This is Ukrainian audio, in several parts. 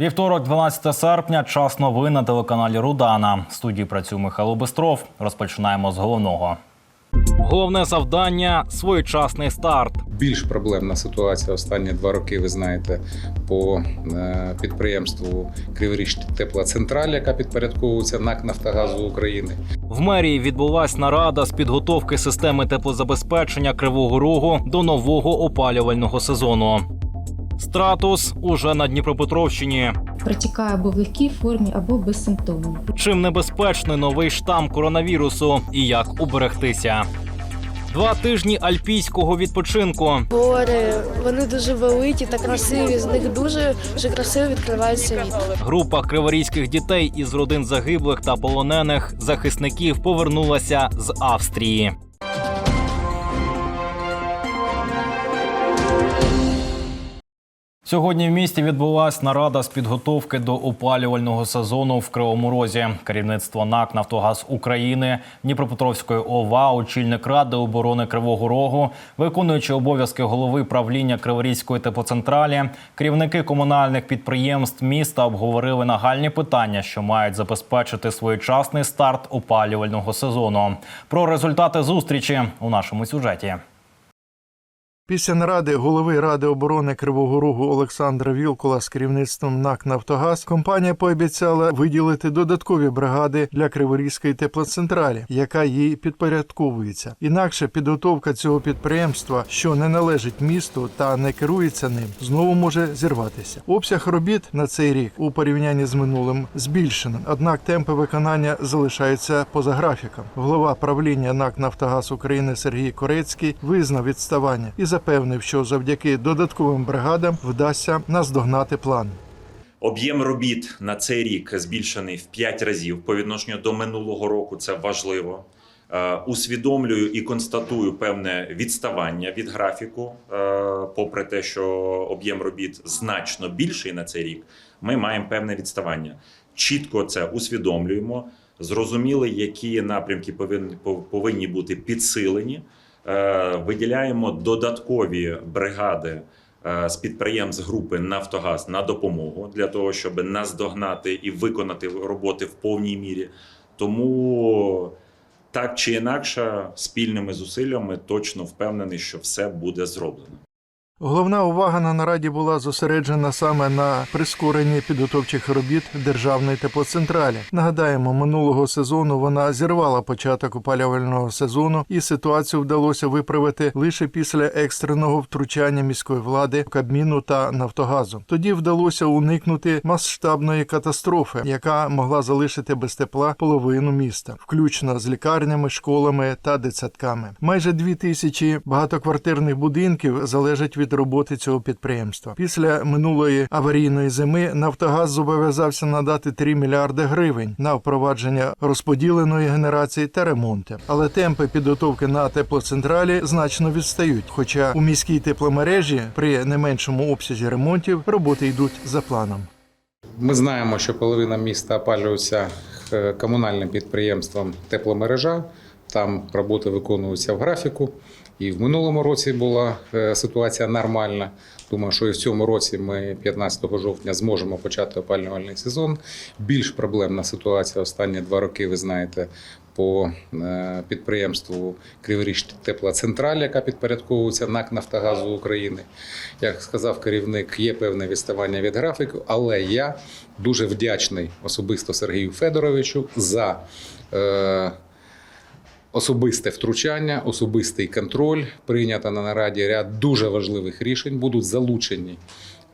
Вівторок, 12 серпня, час новин на телеканалі Рудана. В студії працює Михайло Бистров. Розпочинаємо з головного. Головне завдання своєчасний старт. Більш проблемна ситуація останні два роки. Ви знаєте, по е, підприємству Криворіж Теплоцентраль, яка підпорядковується НАК Нафтогазу України. В мерії відбулась нарада з підготовки системи теплозабезпечення Кривого Рогу до нового опалювального сезону. Стратус уже на Дніпропетровщині. протікає або в легкій формі, або безсимптомно. Чим небезпечний новий штам коронавірусу і як уберегтися? Два тижні альпійського відпочинку. Гори, вони дуже великі та красиві. З них дуже, дуже красиво відкривається від. Група криворізьких дітей із родин загиблих та полонених захисників повернулася з Австрії. Сьогодні в місті відбулась нарада з підготовки до опалювального сезону в Кривому Розі. Керівництво НАК Нафтогаз України, Дніпропетровської ОВА, очільник ради оборони Кривого Рогу, виконуючи обов'язки голови правління Криворізької теплоцентралі, керівники комунальних підприємств міста обговорили нагальні питання, що мають забезпечити своєчасний старт опалювального сезону. Про результати зустрічі у нашому сюжеті. Після наради голови Ради оборони Кривого Рогу Олександра Вілкула з керівництвом НАК Нафтогаз компанія пообіцяла виділити додаткові бригади для Криворізької теплоцентралі, яка їй підпорядковується. Інакше підготовка цього підприємства, що не належить місту та не керується ним, знову може зірватися. Обсяг робіт на цей рік у порівнянні з минулим збільшено, однак темпи виконання залишаються поза графіком. Голова правління НАК Нафтогаз України Сергій Корецький визнав відставання і запевнив, що завдяки додатковим бригадам вдасться наздогнати план. Об'єм робіт на цей рік збільшений в 5 разів по відношенню до минулого року. Це важливо. Е, Усвідомлюю і констатую певне відставання від графіку, Е, попри те, що об'єм робіт значно більший на цей рік. Ми маємо певне відставання. Чітко це усвідомлюємо. Зрозуміли, які напрямки повинні повинні бути підсилені. Е, Виділяємо додаткові бригади е, з підприємств групи Нафтогаз на допомогу для того, щоб наздогнати і виконати роботи в повній мірі. Тому так чи інакше, спільними зусиллями точно впевнений, що все буде зроблено. Головна увага на нараді була зосереджена саме на прискоренні підготовчих робіт державної теплоцентралі. Нагадаємо, минулого сезону вона зірвала початок опалювального сезону, і ситуацію вдалося виправити лише після екстреного втручання міської влади, Кабміну та Нафтогазу. Тоді вдалося уникнути масштабної катастрофи, яка могла залишити без тепла половину міста, включно з лікарнями, школами та дитсадками. Майже дві тисячі багатоквартирних будинків залежать від роботи цього підприємства. Після минулої аварійної зими Нафтогаз зобов'язався надати 3 мільярди гривень на впровадження розподіленої генерації та ремонти. Але темпи підготовки на теплоцентралі значно відстають. Хоча у міській тепломережі при не меншому обсязі ремонтів роботи йдуть за планом. Ми знаємо, що половина міста опалюється е, комунальним підприємством тепломережа. Там роботи виконуються в графіку. І в минулому році була е, ситуація нормальна. Думаю, що і в цьому році ми 15 жовтня зможемо почати опалювальний сезон. Більш проблемна ситуація останні два роки, ви знаєте, по е, підприємству Криворіж Теплоцентраль, яка підпорядковується НАК Нафтогазу України. Як сказав керівник, є певне відставання від графіку, але я дуже вдячний особисто Сергію Федоровичу за. Особисте втручання, особистий контроль прийнято на нараді ряд дуже важливих рішень. Будуть залучені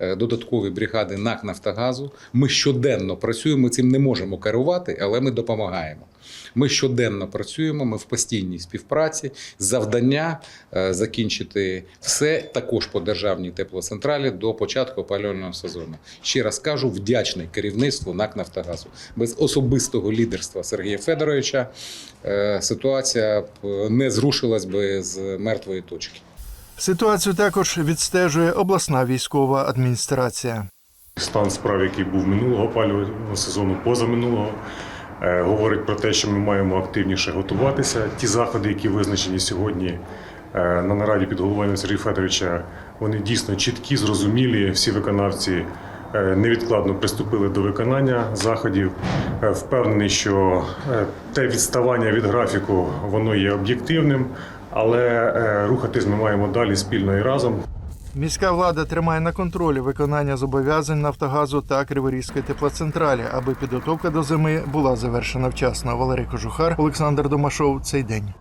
додаткові бригади НАК Нафтогазу. Ми щоденно працюємо. Цим не можемо керувати, але ми допомагаємо. Ми щоденно працюємо. Ми в постійній співпраці. Завдання е, закінчити все також по державній теплоцентралі до початку опалювального сезону. Ще раз кажу, вдячний керівництву НАК Нафтогазу. Без особистого лідерства Сергія Федоровича е, ситуація не зрушилась би з мертвої точки. Ситуацію також відстежує обласна військова адміністрація. Стан справ, який був минулого опалювального сезону, позаминулого, е, говорить про те, що ми маємо активніше готуватися. Ті заходи, які визначені сьогодні е, на нараді під головуванням Сергія Федоровича, вони дійсно чіткі, зрозумілі. Всі виконавці невідкладно приступили до виконання заходів. Е, Впевнений, що е, те відставання від графіку воно є об'єктивним, але е, рухатись ми маємо далі спільно і разом. Міська влада тримає на контролі виконання зобов'язань Нафтогазу та Криворізької теплоцентралі, аби підготовка до зими була завершена вчасно. Валерій Кожухар, Олександр Домашов. Цей день.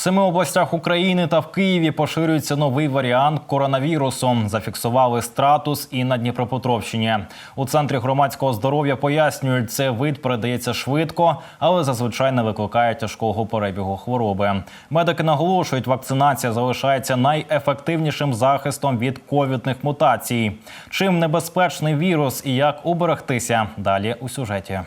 Семи областях України та в Києві поширюється новий варіант коронавірусу. Зафіксували стратус і на Дніпропетровщині. У центрі громадського здоров'я пояснюють, це вид передається швидко, але зазвичай не викликає тяжкого перебігу хвороби. Медики наголошують, вакцинація залишається найефективнішим захистом від ковідних мутацій. Чим небезпечний вірус і як уберегтися? Далі у сюжеті.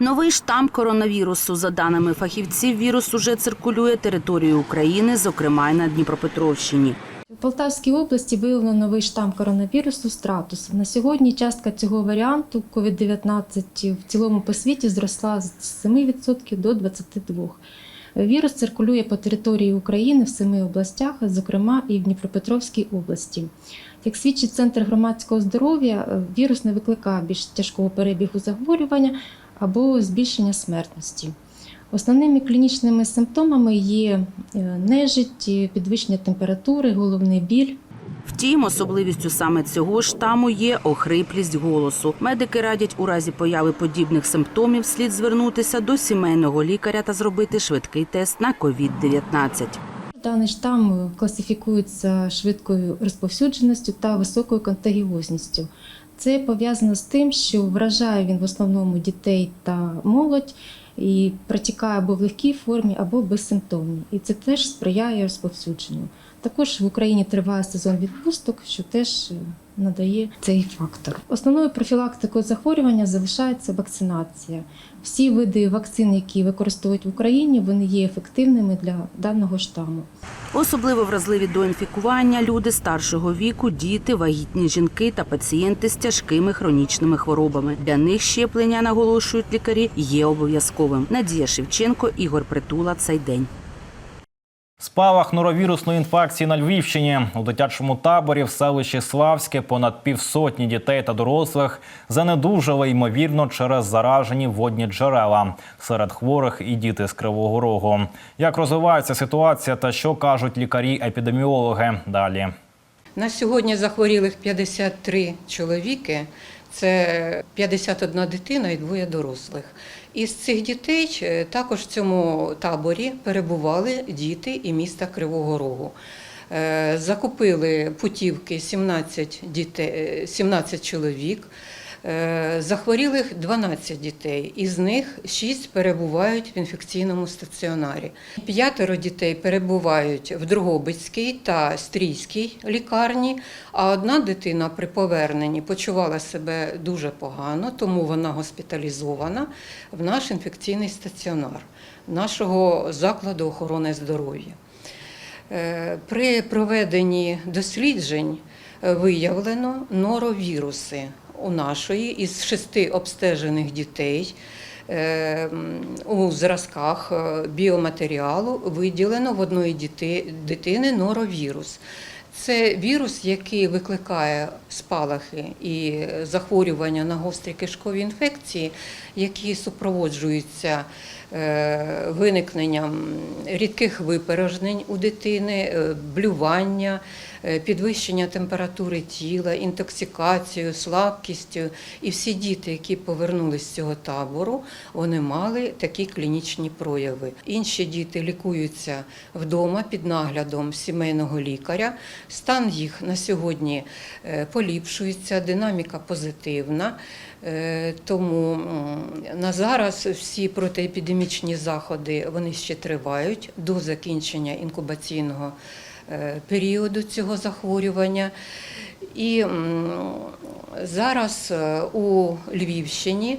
Новий штам коронавірусу, за даними фахівців, вірус уже циркулює територією України, зокрема й на Дніпропетровщині. В Полтавській області виявлено новий штам коронавірусу стратус. На сьогодні частка цього варіанту COVID-19 в цілому по світі зросла з 7% до 22%. Вірус циркулює по території України в семи областях, зокрема і в Дніпропетровській області. Як свідчить Центр громадського здоров'я, вірус не викликає більш тяжкого перебігу захворювання або збільшення смертності. Основними клінічними симптомами є е, нежить, підвищення температури, головний біль. Втім, особливістю саме цього штаму є охриплість голосу. Медики радять у разі появи подібних симптомів слід звернутися до сімейного лікаря та зробити швидкий тест на COVID-19. Даний штам класифікується швидкою розповсюдженістю та високою контагіозністю. Це пов'язано з тим, що вражає він в основному дітей та молодь і протікає або в легкій формі, або безсимптомній. І це теж сприяє розповсюдженню. Також в Україні триває сезон відпусток, що теж е, надає цей фактор. Основною профілактикою захворювання залишається вакцинація. Всі види вакцин, які використовують в Україні, вони є ефективними для даного штаму. Особливо вразливі до інфікування люди старшого віку, діти, вагітні жінки та пацієнти з тяжкими хронічними хворобами. Для них щеплення, наголошують лікарі, є обов'язковим. Надія Шевченко, Ігор Притула. Цей день. Спалах норовірусної інфекції на Львівщині у дитячому таборі в селищі Славське понад півсотні дітей та дорослих занедужали ймовірно через заражені водні джерела. Серед хворих і діти з Кривого Рогу. Як розвивається ситуація та що кажуть лікарі-епідеміологи? Далі. На сьогодні захворілих 53 чоловіки, це 51 дитина і двоє дорослих. Із цих дітей е, також в цьому таборі перебували діти і міста Кривого Рогу. Е, Закупили путівки 17, дітей, е, 17 чоловік. Е, Захворілих 12 дітей, із них 6 перебувають в інфекційному стаціонарі. П'ятеро дітей перебувають в Другобицькій та Стрійській лікарні, а одна дитина при поверненні почувала себе дуже погано, тому вона госпіталізована в наш інфекційний стаціонар нашого закладу охорони здоров'я. Е, При проведенні досліджень е, виявлено норовіруси у нашої із шести обстежених дітей. е, У зразках е, біоматеріалу виділено в одної дитини норовірус. Це вірус, який викликає спалахи і захворювання на гострі кишкові інфекції, які супроводжуються виникненням рідких випорожнень у дитини, е, блювання, е, підвищення температури тіла, інтоксикацією, слабкістю. І всі діти, які повернулись з цього табору, вони мали такі клінічні прояви. Інші діти лікуються вдома під наглядом сімейного лікаря. Стан їх на сьогодні е, поліпшується, динаміка позитивна. Е, Тому на зараз всі протиепідемічні заходи вони ще тривають до закінчення інкубаційного е, періоду цього захворювання. І зараз е, у Львівщині,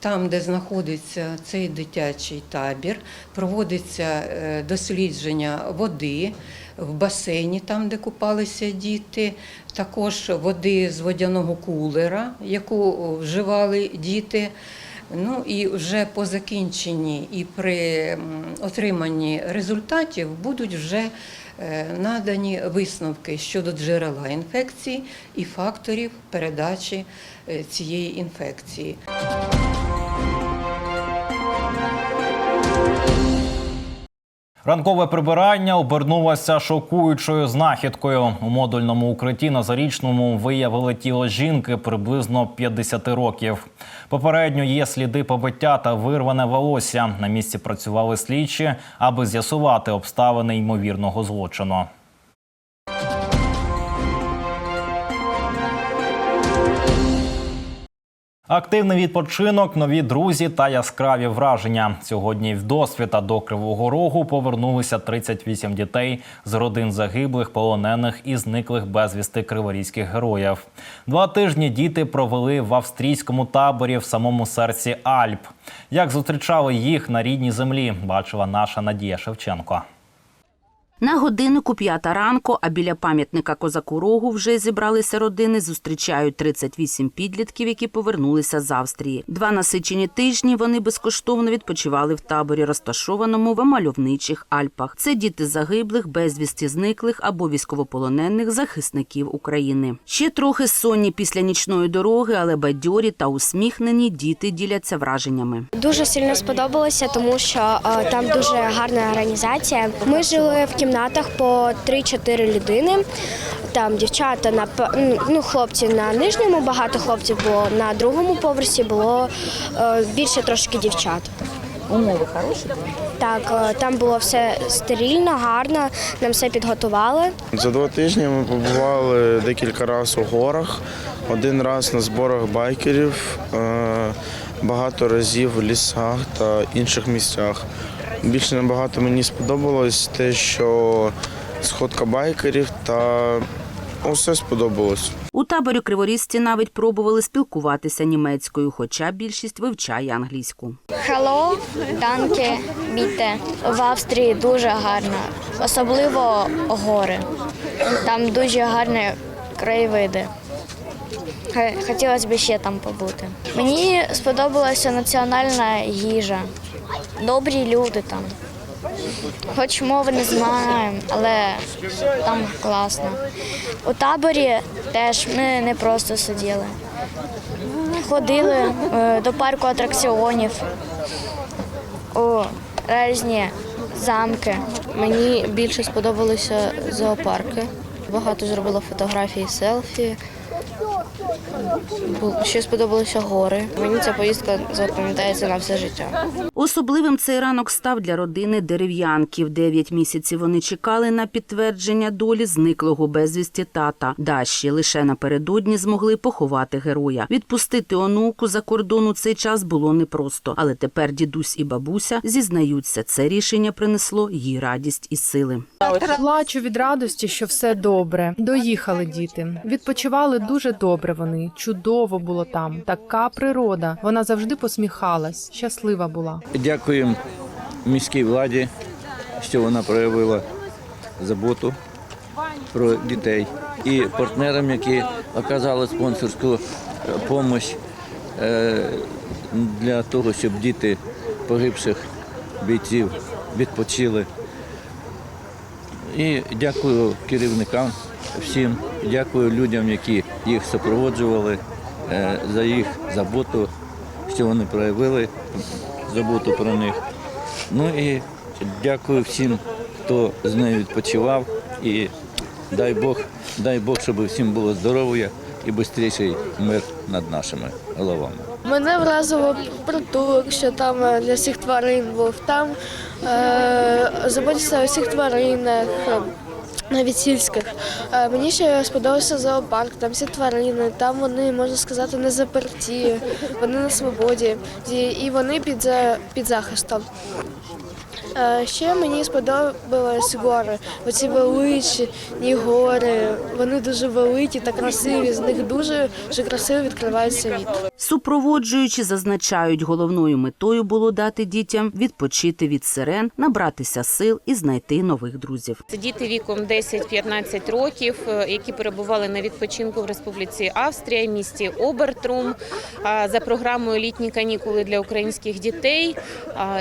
там, де знаходиться цей дитячий табір, проводиться е, дослідження води в басейні, там, де купалися діти, також води з водяного кулера, яку вживали діти. Ну і вже по закінченні і при отриманні результатів будуть вже е, надані висновки щодо джерела інфекції і факторів передачі е, цієї інфекції. Ранкове прибирання обернулося шокуючою знахідкою. У модульному укритті на зарічному виявили тіло жінки приблизно 50 років. Попередньо є сліди побиття та вирване волосся. На місці працювали слідчі, аби з'ясувати обставини ймовірного злочину. Активний відпочинок, нові друзі та яскраві враження. Сьогодні в досвіта до Кривого Рогу повернулися 38 дітей з родин загиблих, полонених і зниклих безвісти криворізьких героїв. Два тижні діти провели в австрійському таборі в самому серці Альп. Як зустрічали їх на рідній землі, бачила наша Надія Шевченко. На годиннику п'ята ранку, а біля пам'ятника козаку Рогу вже зібралися родини. Зустрічають 38 підлітків, які повернулися з Австрії. Два насичені тижні вони безкоштовно відпочивали в таборі, розташованому в мальовничих Альпах. Це діти загиблих, безвісті зниклих або військовополонених захисників України. Ще трохи сонні після нічної дороги, але бадьорі та усміхнені діти діляться враженнями. Дуже сильно сподобалося, тому що е, там дуже гарна організація. Ми жили в кімнатах по 3-4 людини. Там дівчата на ну, хлопці на нижньому, багато хлопців було. На другому поверсі було е, більше трошки дівчат. Умови хороші. Так, е, там було все стерильно, гарно, нам все підготували. За два тижні ми побували декілька разів у горах, один раз на зборах байкерів, е, багато разів в лісах та інших місцях. Більше набагато мені сподобалось те, що сходка байкерів та усе сподобалось. У таборі криворізці навіть пробували спілкуватися німецькою, хоча більшість вивчає англійську. Hello, danke, bitte. В Австрії дуже гарно, особливо гори. Там дуже гарні краєвиди. Хотілося б ще там побути. Мені сподобалася національна їжа. Добрі люди там. Хоч мови не знаємо, але там класно. У таборі теж ми не просто сиділи. Ходили е, до парку атракціонів, у різні замки. Мені більше сподобалися зоопарки. Багато зробила фотографій, селфі. Ще сподобалися гори. Мені ця поїздка запам'ятається на все життя. Особливим цей ранок став для родини дерев'янків. Дев'ять місяців вони чекали на підтвердження долі зниклого безвісті тата. Дащі лише напередодні змогли поховати героя. Відпустити онуку за кордон у цей час було непросто, але тепер дідусь і бабуся зізнаються, це рішення принесло їй радість і сили. Плачу від радості, що все добре. Доїхали діти. Відпочивали дуже добре вони. Чудово було там. Така природа. Вона завжди посміхалась, щаслива була. Дякуємо міській владі, що вона проявила заботу про дітей і партнерам, які оказали спонсорську допомогу для того, щоб діти погибших бійців відпочили. І дякую керівникам всім, дякую людям, які їх супроводжували е, за їх заботу, що вони проявили заботу про них. Ну і дякую всім, хто з нею відпочивав. І дай Бог, дай Бог, щоб всім було здоров'я і швидший мир над нашими головами. Мене вразило притулок, що там е, для всіх тварин був. Там е, заботяться у всіх тваринах. Навіть сільських. Е, Мені ще сподобався зоопарк, там всі тварини, там вони, можна сказати, не заперті, вони на свободі і вони під, під захистом. Ще мені сподобались гори. Оці величні гори, вони дуже великі та красиві. З них дуже, дуже красиво відкривається вид. Супроводжуючі зазначають, головною метою було дати дітям відпочити від сирен, набратися сил і знайти нових друзів. Це діти віком 10-15 років, е, які перебували на відпочинку в Республіці Австрія, місті Обертрум за програмою Літні канікули для українських дітей,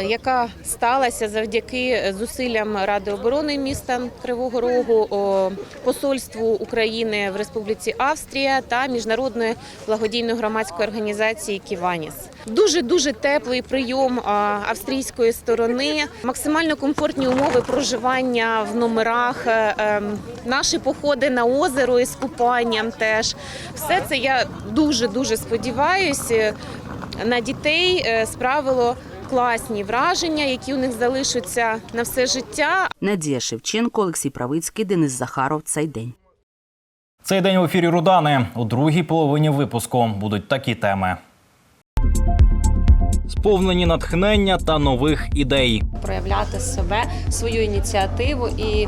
яка сталася завдяки зусиллям Ради оборони міста Кривого Рогу, посольству України в Республіці Австрія та міжнародної благодійної громадської організації Ківаніс. Дуже дуже теплий прийом австрійської сторони, максимально комфортні умови проживання в номерах, е, ем, наші походи на озеро із купанням. Теж все це я дуже дуже сподіваюся на дітей е, справило класні враження, які у них залишаться на все життя. Надія Шевченко, Олексій Правицький, Денис Захаров. Цей день. Цей день в ефірі Рудани. У другій половині випуску будуть такі теми. Сповнені натхнення та нових ідей. проявляти себе, свою ініціативу і е,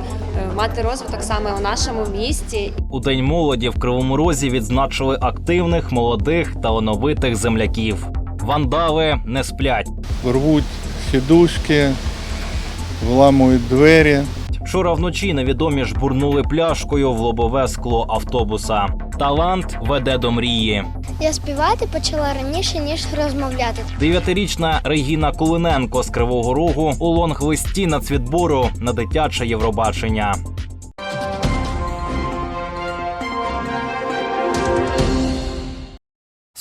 мати розвиток саме у нашому місті. У день молоді в Кривому Розі відзначили активних, молодих талановитих земляків. Вандали не сплять. рвуть сідушки, вламують двері. Вчора вночі невідомі жбурнули пляшкою в лобове скло автобуса. Талант веде до мрії. Я співати почала раніше, ніж розмовляти. Дев'ятирічна Регіна Кулиненко з Кривого Рогу у лонг-листі нацвідбору на дитяче Євробачення.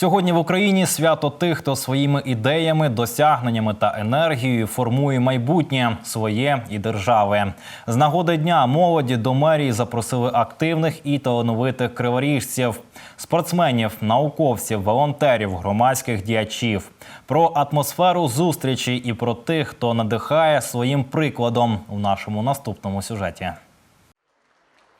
Сьогодні в Україні свято тих, хто своїми ідеями, досягненнями та енергією формує майбутнє своє і держави. З нагоди дня молоді до мерії запросили активних і талановитих криворіжців, спортсменів, науковців, волонтерів, громадських діячів. Про атмосферу зустрічі і про тих, хто надихає своїм прикладом у нашому наступному сюжеті.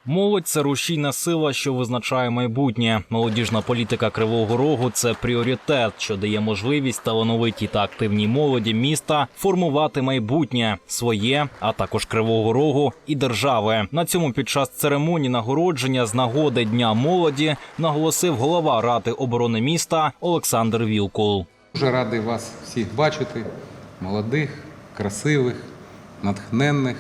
Молодь це рушійна сила, що визначає майбутнє. Молодіжна політика Кривого Рогу це пріоритет, що дає можливість талановитій та активній молоді міста формувати майбутнє своє, а також Кривого Рогу і держави. На цьому під час церемонії нагородження з нагоди Дня молоді наголосив голова ради оборони міста Олександр Вілкул. Дуже радий вас всіх бачити, молодих, красивих, натхненних,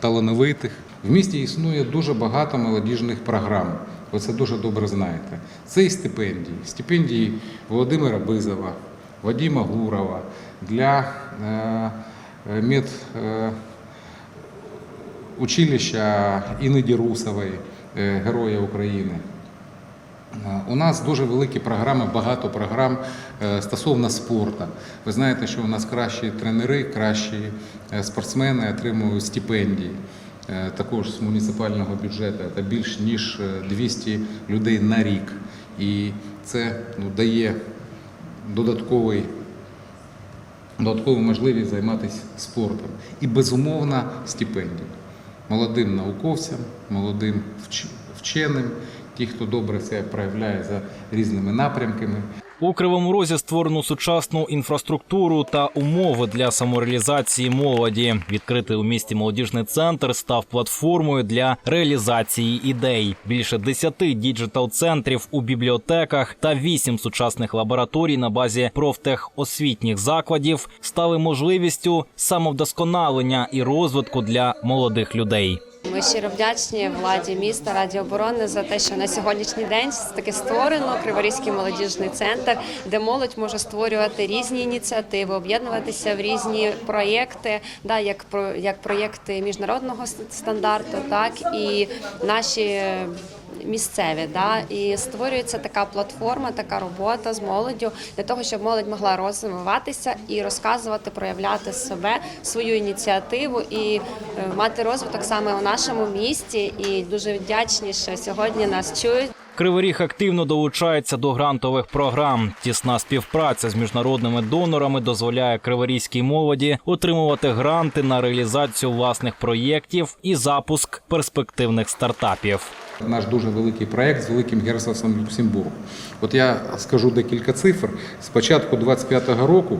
талановитих. В місті існує дуже багато молодіжних програм. Ви це дуже добре знаєте. Це і стипендії. Стипендії Володимира Бизова, Вадима Гурова для е, е, мед, е, Іниді Русової, Героя України. У нас дуже великі програми, багато програм стосовно спорту. Ви знаєте, що у нас кращі тренери, кращі спортсмени отримують стипендії. Е, Також з муніципального бюджету це більш ніж е, 200 людей на рік. І це ну, дає додатковий, додаткову можливість займатися спортом. І безумовно стипендії молодим науковцям, молодим вченим, ті, хто добре себе проявляє за різними напрямками. У Кривому Розі створено сучасну інфраструктуру та умови для самореалізації молоді. Відкритий у місті молодіжний центр став платформою для реалізації ідей. Більше десяти діджитал-центрів у бібліотеках та вісім сучасних лабораторій на базі профтехосвітніх закладів стали можливістю самовдосконалення і розвитку для молодих людей. Ми щиро вдячні владі міста Раді оборони за те, що на сьогоднішній день таки створено Криворізький молодіжний центр, де молодь може створювати різні ініціативи, об'єднуватися в різні проєкти, да, як як проєкти міжнародного стандарту, так і наші. Місцеві, да, і створюється така платформа, така робота з молоддю для того, щоб молодь могла розвиватися і розказувати, проявляти себе, свою ініціативу і е, мати розвиток саме у нашому місті. І дуже вдячні, що сьогодні нас чують. Кривий Ріг активно долучається до грантових програм. Тісна співпраця з міжнародними донорами дозволяє криворізькій молоді отримувати гранти на реалізацію власних проєктів і запуск перспективних стартапів. Наш дуже великий проєкт з великим герцогством Люксембург. От я скажу декілька цифр. З початку 25-го року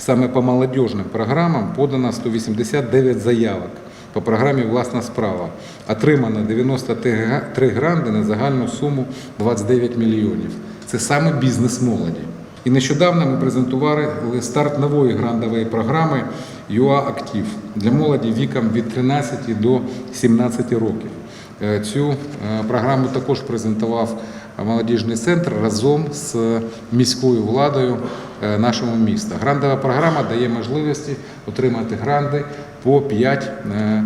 Саме по молодіжним програмам подано 189 заявок. По програмі Власна справа отримано 93 гранди на загальну суму 29 мільйонів. Це саме бізнес молоді. І нещодавно ми презентували старт нової грандової програми ЮА Актив для молоді віком від 13 до 17 років. Е, Цю е, програму також презентував молодіжний центр разом з міською владою е, нашого міста. Грандова програма дає можливості отримати гранди по 5 е, е,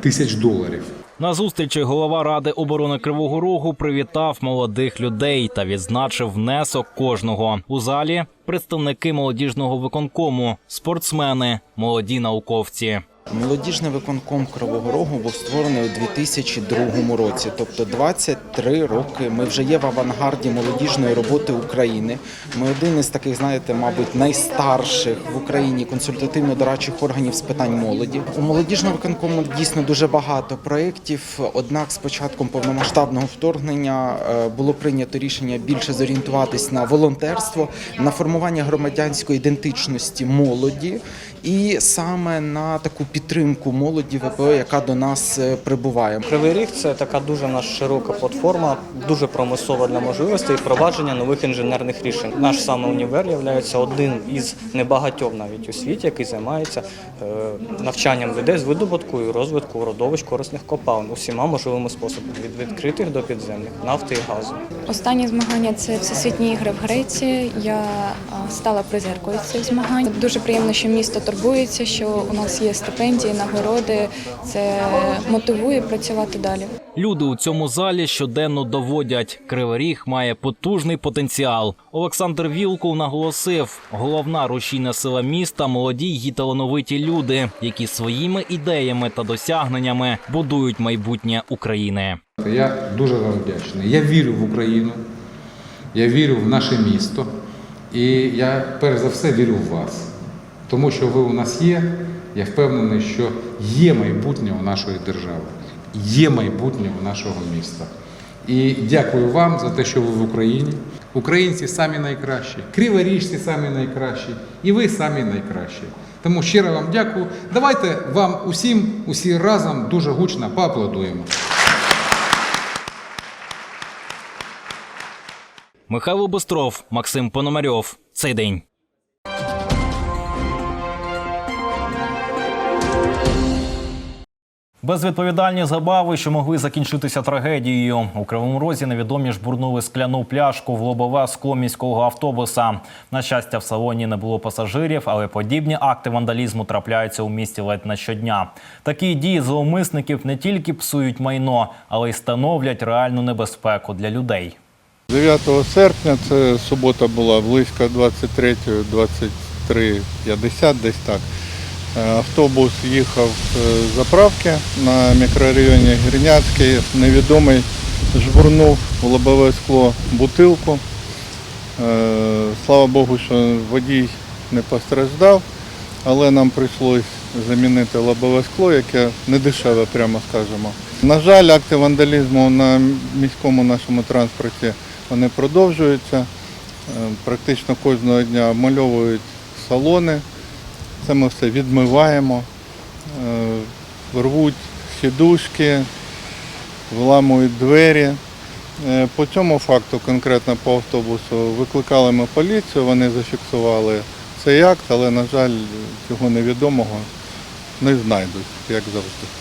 тисяч доларів. На зустрічі голова ради оборони Кривого Рогу привітав молодих людей та відзначив внесок кожного у залі. Представники молодіжного виконкому, спортсмени, молоді науковці. Молодіжний виконком Кривого Рогу був створений у 2002 році, тобто 23 роки. Ми вже є в авангарді молодіжної роботи України. Ми один із таких, знаєте, мабуть, найстарших в Україні консультативно-дорадчих органів з питань молоді. У молодіжного виконкому дійсно дуже багато проєктів. Однак, з початком повномасштабного вторгнення е, було прийнято рішення більше зорієнтуватись на волонтерство, на формування громадянської ідентичності молоді. І саме на таку підтримку молоді ВПО, яка до нас е, прибуває. Кривий Ріг це така дуже наша широка платформа, дуже промислова для можливостей впровадження нових інженерних рішень. Наш саме універ є один із небагатьох навіть у світі, який займається е, навчанням людей з видобутку і розвитку родовищ корисних копалин усіма можливими способами від відкритих до підземних нафти і газу. Останні змагання це всесвітні ігри в Греції. Я стала призеркою цих змагань. Дуже приємно, що місто турбується, що у нас є стипендії, нагороди. Це мотивує працювати далі. Люди у цьому залі щоденно доводять, Кривий Ріг має потужний потенціал. Олександр Вілкул наголосив: головна рушійна сила міста молоді й талановиті люди, які своїми ідеями та досягненнями будують майбутнє України. Я дуже вам вдячний. Я вірю в Україну, я вірю в наше місто, і я перш за все вірю в вас. Тому що ви у нас є, я впевнений, що є майбутнє у нашої держави, є майбутнє у нашого міста. І дякую вам за те, що ви в Україні. Українці самі найкращі, криворіжці самі найкращі, і ви самі найкращі. Тому щиро вам дякую. Давайте вам усім, усі разом дуже гучно поаплодуємо. Михайло Бистров, Максим Пономарьов. Цей день. Безвідповідальні забави, що могли закінчитися трагедією. У Кривому Розі невідомі жбурнули скляну пляшку в лобове скло міського автобуса. На щастя, в салоні не було пасажирів, але подібні акти вандалізму трапляються у місті ледь не щодня. Такі дії зловмисників не тільки псують майно, але й становлять реальну небезпеку для людей. 9 серпня, це субота була близько 23-ї, 23.50 десь так. Е, Автобус їхав з заправки на мікрорайоні Гірняцький. Невідомий жбурнув в лобове скло бутилку. Е, Слава Богу, що водій не постраждав, але нам прийшлось замінити лобове скло, яке не дешеве, прямо скажемо. На жаль, акти вандалізму на міському нашому транспорті вони продовжуються. Е, Практично кожного дня обмальовують салони. Це ми все відмиваємо, е, рвуть сідушки, виламують двері. Е, По цьому факту, конкретно по автобусу, викликали ми поліцію, вони зафіксували цей акт, але, на жаль, цього невідомого не знайдуть, як завжди.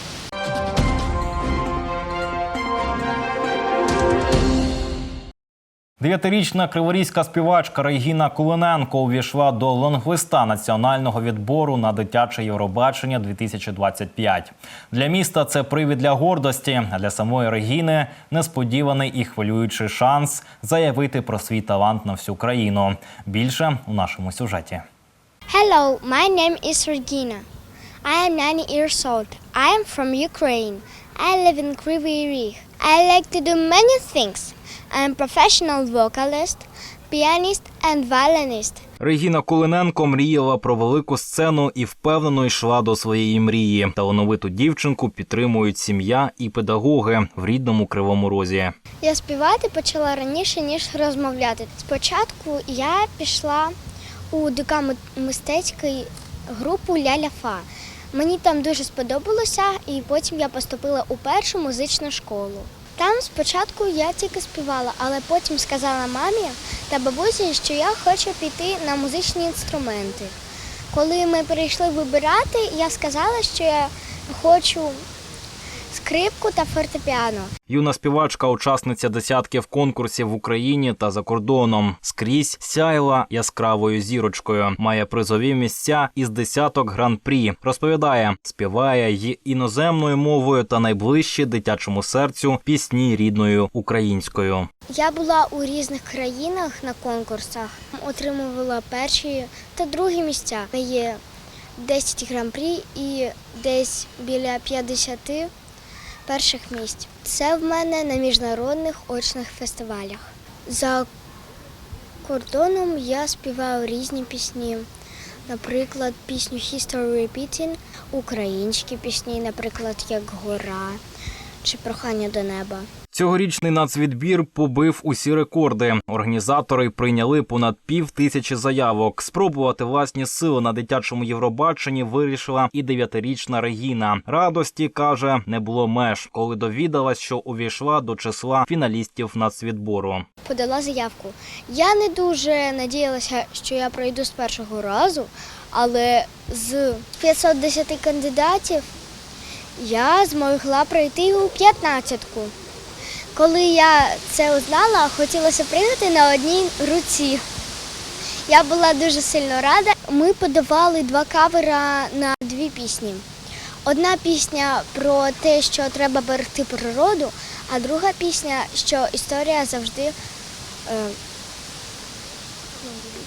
Дев'ятирічна криворізька співачка Регіна Кулиненко увійшла до лонгвиста національного відбору на дитяче Євробачення 2025. Для міста це привід для гордості, а для самої Регіни несподіваний і хвилюючий шанс заявити про свій талант на всю країну. Більше у нашому сюжеті. Hello, my name is Regina. I am nine years old. I am from Ukraine. I live in Kryvyi Rih. I like to do many things. I am professional vocalist, pianist and violinist. Регіна Кулиненко мріяла про велику сцену і впевнено йшла до своєї мрії. Талановиту дівчинку підтримують сім'я і педагоги в рідному кривому розі. Я співати почала раніше, ніж розмовляти. Спочатку я пішла у ДК мистецької групу Ля-Ля-Фа. Мені там дуже сподобалося, і потім я поступила у першу музичну школу. Там спочатку я тільки співала, але потім сказала мамі та бабусі, що я хочу піти на музичні інструменти. Коли ми прийшли вибирати, я сказала, що я хочу скрипку та фортепіано. Юна співачка, учасниця десятків конкурсів в Україні та за кордоном. Скрізь сяйла яскравою зірочкою. Має призові місця із десяток гран-прі. Розповідає, співає й іноземною мовою та найближчі дитячому серцю пісні рідною українською. Я була у різних країнах на конкурсах, отримувала перші та другі місця. Є 10 гран-прі і десь біля 50 перших місць. Це в мене на міжнародних очних фестивалях. За кордоном я співаю різні пісні. Наприклад, пісню History Repeating, українські пісні, наприклад, як Гора чи Прохання до неба. Цьогорічний нацвідбір побив усі рекорди. Організатори прийняли понад пів тисячі заявок. Спробувати власні сили на дитячому Євробаченні вирішила і дев'ятирічна Регіна. Радості каже, не було меж, коли довідалась, що увійшла до числа фіналістів нацвідбору. Подала заявку. Я не дуже надіялася, що я пройду з першого разу, але з 510 кандидатів я змогла пройти у 15-ку. Коли я це узнала, хотілося прийняти на одній руці. Я була дуже сильно рада. Ми подавали два кавера на дві пісні. Одна пісня про те, що треба берегти природу, а друга пісня, що історія завжди е,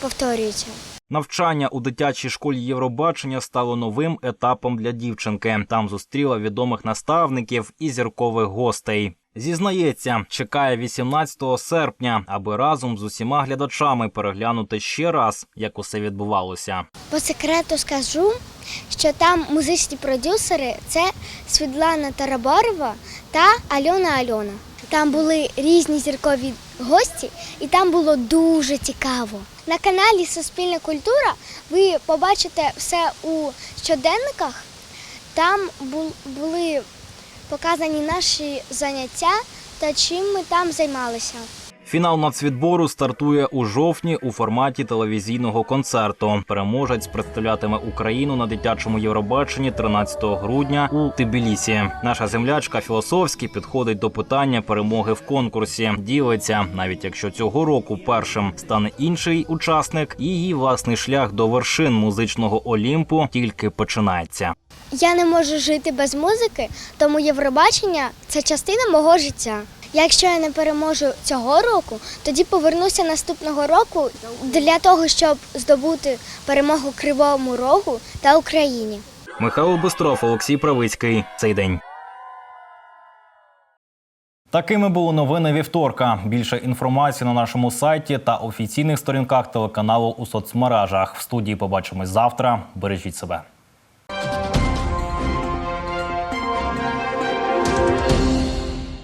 повторюється. Навчання у дитячій школі Євробачення стало новим етапом для дівчинки. Там зустріла відомих наставників і зіркових гостей. Зізнається, чекає 18 серпня, аби разом з усіма глядачами переглянути ще раз, як усе відбувалося. По секрету скажу, що там музичні продюсери це Світлана Тарабарова та Альона Альона. Там були різні зіркові гості, і там було дуже цікаво. На каналі Суспільна культура ви побачите все у щоденниках. Там були показані наші заняття та чим ми там займалися. Фінал нацвідбору стартує у жовтні у форматі телевізійного концерту. Переможець представлятиме Україну на дитячому Євробаченні 13 грудня у Тбілісі. Наша землячка філософськи підходить до питання перемоги в конкурсі. Ділиться, навіть якщо цього року першим стане інший учасник, її власний шлях до вершин музичного Олімпу тільки починається. Я не можу жити без музики, тому Євробачення це частина мого життя. Якщо я не переможу цього року, тоді повернуся наступного року для того, щоб здобути перемогу Кривому Рогу та Україні. Михайло Бистров, Олексій Правицький. Цей день. Такими були новини вівторка. Більше інформації на нашому сайті та офіційних сторінках телеканалу у соцмережах. В студії побачимось завтра. Бережіть себе.